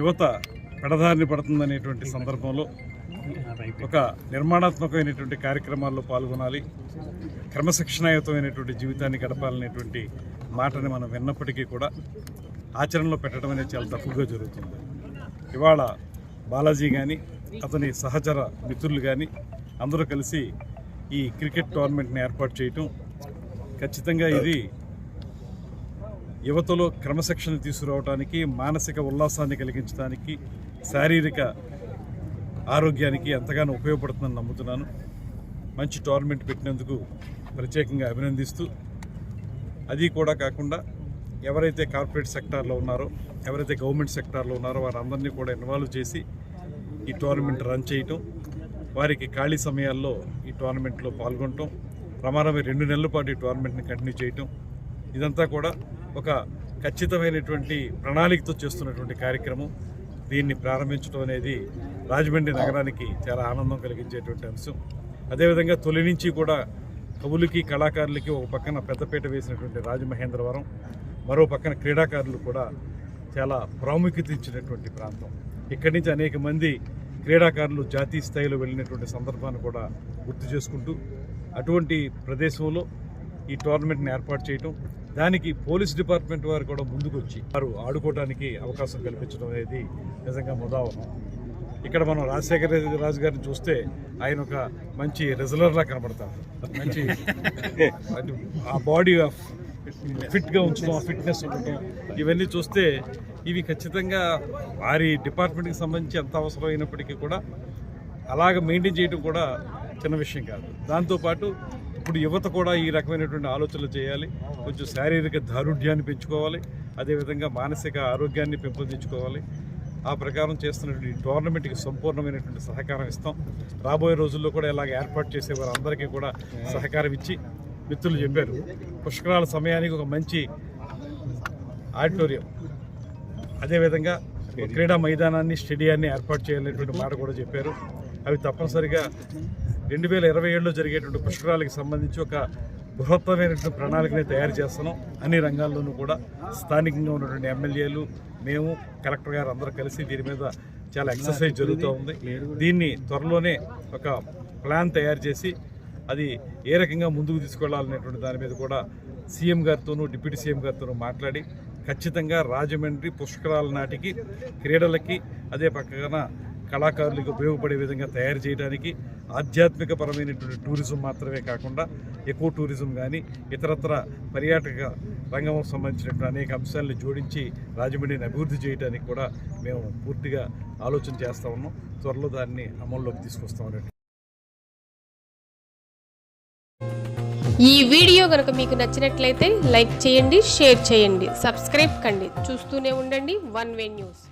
యువత పెడదారిని పడుతుందనేటువంటి సందర్భంలో ఒక నిర్మాణాత్మకమైనటువంటి కార్యక్రమాల్లో పాల్గొనాలి క్రమశిక్షణాయుతమైనటువంటి జీవితాన్ని గడపాలనేటువంటి మాటని మనం విన్నప్పటికీ కూడా ఆచరణలో పెట్టడం అనేది చాలా తప్పుగా జరుగుతుంది. ఇవాళ బాలాజీ కానీ అతని సహచర మిత్రులు కానీ అందరూ కలిసి ఈ క్రికెట్ టోర్నమెంట్ని ఏర్పాటు చేయటం ఖచ్చితంగా ఇది యువతలో క్రమశిక్షణ తీసుకురావడానికి మానసిక ఉల్లాసాన్ని కలిగించడానికి శారీరక ఆరోగ్యానికి ఎంతగానో ఉపయోగపడుతుందని నమ్ముతున్నాను. మంచి టోర్నమెంట్ పెట్టినందుకు ప్రత్యేకంగా అభినందిస్తూ అది కూడా కాకుండా ఎవరైతే కార్పొరేట్ సెక్టార్లో ఉన్నారో ఎవరైతే గవర్నమెంట్ సెక్టార్లో ఉన్నారో వారందరినీ కూడా ఇన్వాల్వ్ చేసి ఈ టోర్నమెంట్ రన్ చేయటం వారికి ఖాళీ సమయాల్లో ఈ టోర్నమెంట్లో పాల్గొనటం ప్రమాణమే రెండు నెలల పాటు ఈ టోర్నమెంట్ని కంటిన్యూ చేయటం ఇదంతా కూడా ఒక ఖచ్చితమైనటువంటి ప్రణాళికతో చేస్తున్నటువంటి కార్యక్రమం. దీన్ని ప్రారంభించడం అనేది రాజమండ్రి నగరానికి చాలా ఆనందం కలిగించేటువంటి అంశం. అదేవిధంగా తొలి నుంచి కూడా కవులకి కళాకారులకి ఒక పక్కన పెద్దపేట వేసినటువంటి రాజమహేంద్రవరం మరో పక్కన క్రీడాకారులు కూడా చాలా ప్రాముఖ్యత ఇచ్చినటువంటి ప్రాంతం. ఇక్కడి నుంచి అనేక మంది క్రీడాకారులు జాతీయ స్థాయిలో వెళ్ళినటువంటి సందర్భాన్ని కూడా గుర్తు చేసుకుంటూ అటువంటి ప్రదేశంలో ఈ టోర్నమెంట్ని ఏర్పాటు చేయటం దానికి పోలీస్ డిపార్ట్మెంట్ వారు కూడా ముందుకు వచ్చి వారు ఆడుకోవడానికి అవకాశం కల్పించడం అనేది నిజంగా ముదావనం ఇక్కడ మనం రాజశేఖర రాజు గారిని చూస్తే ఆయన ఒక మంచి రెజలర్లా కనబడతారు. మంచి ఆ బాడీ ఆఫ్ ఫిట్గా ఉంచడం ఆ ఫిట్నెస్ ఉండటం ఇవన్నీ చూస్తే ఇవి ఖచ్చితంగా వారి డిపార్ట్మెంట్కి సంబంధించి ఎంత అవసరమైనప్పటికీ కూడా అలాగ మెయింటైన్ చేయడం కూడా చిన్న విషయం కాదు. దాంతోపాటు ఇప్పుడు యువత కూడా ఈ రకమైనటువంటి ఆలోచనలు చేయాలి. కొంచెం శారీరక దారుఢ్యాన్ని పెంచుకోవాలి. అదేవిధంగా మానసిక ఆరోగ్యాన్ని పెంపొందించుకోవాలి. ఆ ప్రకారం చేస్తున్నటువంటి టోర్నమెంట్కి సంపూర్ణమైనటువంటి సహకారం ఇస్తాం. రాబోయే రోజుల్లో కూడా ఇలాగ ఏర్పాటు చేసే వారందరికీ కూడా సహకారం ఇచ్చి మిత్రులు చెప్పారు. పుష్కరాల సమయానికి ఒక మంచి ఆడిటోరియం. అదేవిధంగా క్రీడా మైదానాన్ని స్టేడియాన్ని ఏర్పాటు చేయాలనేటువంటి మాట కూడా చెప్పారు. అవి తప్పనిసరిగా రెండు వేల ఇరవై ఏడులో జరిగేటువంటి పుష్కరాలకు సంబంధించి ఒక బృహత్తమైనటువంటి ప్రణాళికని తయారు చేస్తున్నాం. అన్ని రంగాల్లోనూ కూడా స్థానికంగా ఉన్నటువంటి ఎమ్మెల్యేలు మేము కలెక్టర్ గారు అందరూ కలిసి దీని మీద చాలా ఎక్సర్సైజ్ జరుగుతూ ఉంది. దీన్ని త్వరలోనే ఒక ప్లాన్ తయారు చేసి అది ఏ రకంగా ముందుకు తీసుకెళ్ళాలనేటువంటి దాని మీద కూడా సీఎం గారితోనూ డిప్యూటీ సీఎం గారితోనూ మాట్లాడి ఖచ్చితంగా రాజమండ్రి పుష్కరాల నాటికి క్రీడలకి అదే పక్కన కళాకారులకు ఉపయోగపడే విధంగా తయారు చేయడానికి ఆధ్యాత్మిక పరమైనటువంటి టూరిజం మాత్రమే కాకుండా ఎక్కువ టూరిజం కానీ ఇతరత్ర పర్యాటక రంగం సంబంధించినటువంటి అనేక అంశాలను జోడించి రాజమండ్రిని అభివృద్ధి చేయడానికి కూడా మేము పూర్తిగా ఆలోచన చేస్తూ ఉన్నాం. త్వరలో దాన్ని అమల్లోకి తీసుకొస్తామని. ఈ వీడియో కనుక మీకు నచ్చినట్లయితే లైక్ చేయండి షేర్ చేయండి సబ్స్క్రైబ్ కండి. చూస్తూనే ఉండండి వన్ వే న్యూస్.